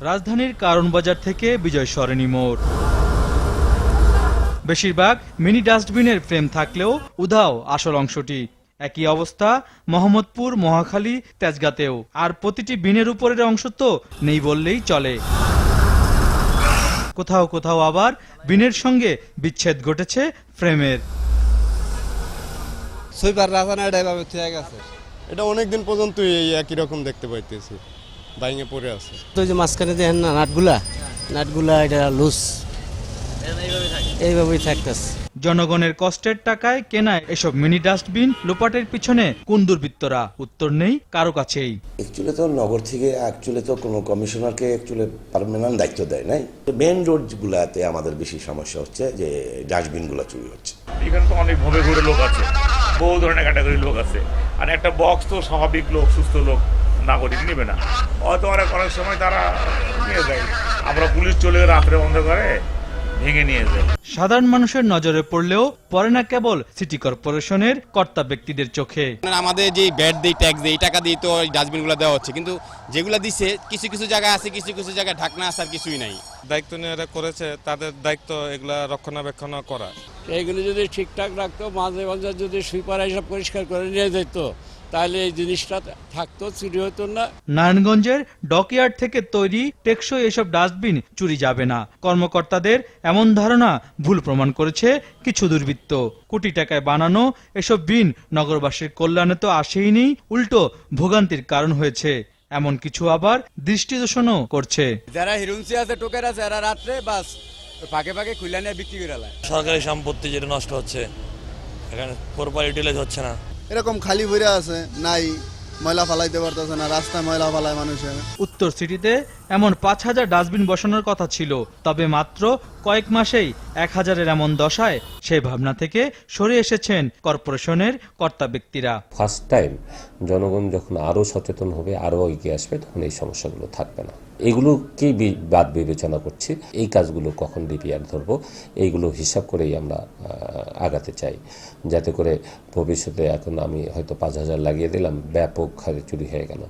রাজধানীর কারণ বাজার থেকে বিজয় সরণি মোড় বেশিরভাগ মিনি ডাস্টবিনের ফ্রেম থাকলেও উধাও আসল অংশটি। একই অবস্থা মোহাম্মদপুর মহাখালী তেজগাতেও। আর প্রতিটি বিনের উপরের অংশ তো নেই বললেই চলে। কোথাও কোথাও আবার বিনের সঙ্গে বিচ্ছেদ ঘটেছে ফ্রেমের। সুইপার রাজানা এটা এভাবে থেকে গেছে। এটা অনেক দিন পর্যন্ত এই একই রকম দেখতে পাইতেছি। বাইঙে পড়ে আছে। তো যে মাঝখানে দেখেন না নাটগুলা নাটগুলা এটা লুজ এইভাবেই থাকতেছে। জনগণের কষ্টের টাকায় কেনা এসব মিনি ডাস্টবিন লোপাটের পিছনে কোন দুর্বৃত্তরা? উত্তর নেই কারও কাছেই। অ্যাকচুয়ালি তো নগর থেকে অ্যাকচুয়ালি তো কোনো কমিশনারকে অ্যাকচুয়ালি পারমানেন্ট দায়িত্ব দেয় নাই। মেন রোডগুলোতে আমাদের বেশি সমস্যা হচ্ছে যে ডাস্টবিনগুলো চুরি হচ্ছে। এখানে তো অনেক ভবে ঘুরে লোক আছে বহু ধরনের ক্যাটাগরি লোক আছে। আর একটা বক্স তো স্বাভাবিক লোক সুস্থ লোক। নাগরিক নেবে না। হয়তো অনেক অনেক সময় তারা নিয়ে যায়। আমরা পুলিশ চলে রাত্রে বন্ধ করে ভেঙে নিয়ে যায়। সাধারণ মানুষের নজরে পড়লেও পড়ে না কেবল সিটি কর্পোরেশনের কর্তা ব্যক্তিদের চোখে। মানে আমাদের যে ব্যাট দেই ট্যাক্স দেই টাকা দিয়ে তো এই ডাস্টবিনগুলো দেওয়া হচ্ছে। কিন্তু যেগুলো দিছে কিছু কিছু জায়গায় আছে কিছু কিছু জায়গায় ঢাকনা আছে আর কিছুই নাই। দায়িত্ব নিয়ে করেছে তাদের দায়িত্ব এগুলা রক্ষণাবেক্ষণ করা। এইগুলো যদি ঠিকঠাক রাখতো মাঝে মাঝে যদি সুইপার এসব পরিষ্কার করে নিয়ে যেত তাহলে এই জিনিসটা থাকতো চুরি হতো না। নারায়ণগঞ্জের ডকইয়ার্ড থেকে তৈরি টেকসই এসব ডাস্টবিন চুরি যাবে না। কর্মকর্তাদের এমন ধারণা ভুল প্রমাণ করেছে কিছু দুর্বৃত্ত। কোটি টাকায় বানানো এসব বিন নগরবাসীর কল্যাণে তো আসেইনি উল্টো ভোগান্তির কারণ হয়েছে। এমন কিছু আবার দৃষ্টি দূষণও করছে। যারা হিরুমসি আছে টোকের আছে এরা রাত্রে বাস ফাঁকে ফাঁকে খুলে নিয়ে বিক্রি করে লায়। সরকারি সম্পত্তি যেটা নষ্ট হচ্ছে এখানে প্রপার ইউটিলাইজ হচ্ছে না। এরকম খালি ভরে আছে, নাই, ময়লা ফালাইতে পারতেছে না, রাস্তায় ময়লা ফালায় মানুষের। উত্তর সিটিতে এমন পাঁচ হাজার ডাস্টবিন বসানোর কথা ছিল, তবে মাত্র কয়েক মাসেই এক হাজারের এমন দশায় সেই ভাবনা থেকে সরে এসেছেন কর্পোরেশনের কর্তা ব্যক্তিরা। ফার্স্ট টাইম জনগণ যখন আরও সচেতন হবে আরও এগিয়ে আসবে তখন এই সমস্যাগুলো থাকবে না। এগুলোকেই বাদ বিবেচনা করছি। এই কাজগুলো কখন ডিপিআর ধরবো এইগুলো হিসাব করেই আমরা আগাতে চাই। যাতে করে ভবিষ্যতে এখন আমি হয়তো পাঁচ হাজার লাগিয়ে দিলাম ব্যাপক হারে চুরি হয়ে গেল।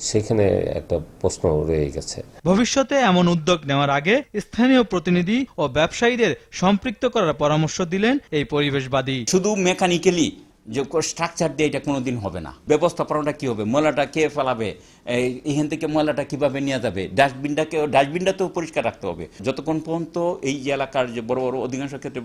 সেখানে একটা প্রশ্ন রয়ে গেছে। ভবিষ্যতে এমন উদ্যোগ নেওয়ার আগে স্থানীয় প্রতিনিধি ও ব্যবসায়ীদের সম্পৃক্ত করার পরামর্শ দিলেন এই পরিবেশবাদী। শুধু মেকানিক্যালি যে স্ট্রাকচার দিয়ে এটা কোনোদিন হবে না। ব্যবস্থাপনাটা কি হবে? ময়লাটা কে ফেলাবে? এই এখান থেকে ময়লাটা কীভাবে নিয়ে যাবে? ডাস্টবিনটাকে ডাস্টবিনটা তো পরিষ্কার রাখতে হবে। যতক্ষণ পর্যন্ত এই যে এলাকার যে বড় বড় অধিকাংশ ক্ষেত্রে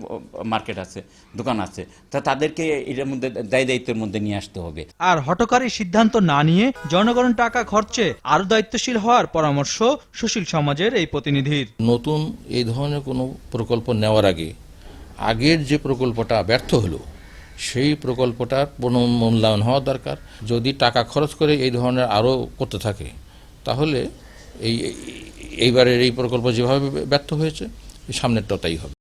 মার্কেট আছে দোকান আছে তা তাদেরকে এটার মধ্যে দায় দায়িত্বের মধ্যে নিয়ে আসতে হবে। আর হটকারী সিদ্ধান্ত না নিয়ে জনগণ টাকা খরচে আরও দায়িত্বশীল হওয়ার পরামর্শ সুশীল সমাজের এই প্রতিনিধির। নতুন এই ধরনের কোনো প্রকল্প নেওয়ার আগে আগের যে প্রকল্পটা ব্যর্থ হলো সেই প্রকল্পটার পুনর্মূল্যায়ন হওয়া দরকার। যদি টাকা খরচ করে এই ধরনের আরও করতে থাকে, তাহলে এই, এইবারের এই প্রকল্প যেভাবে ব্যর্থ হয়েছে, সামনেরটাও তাই হবে।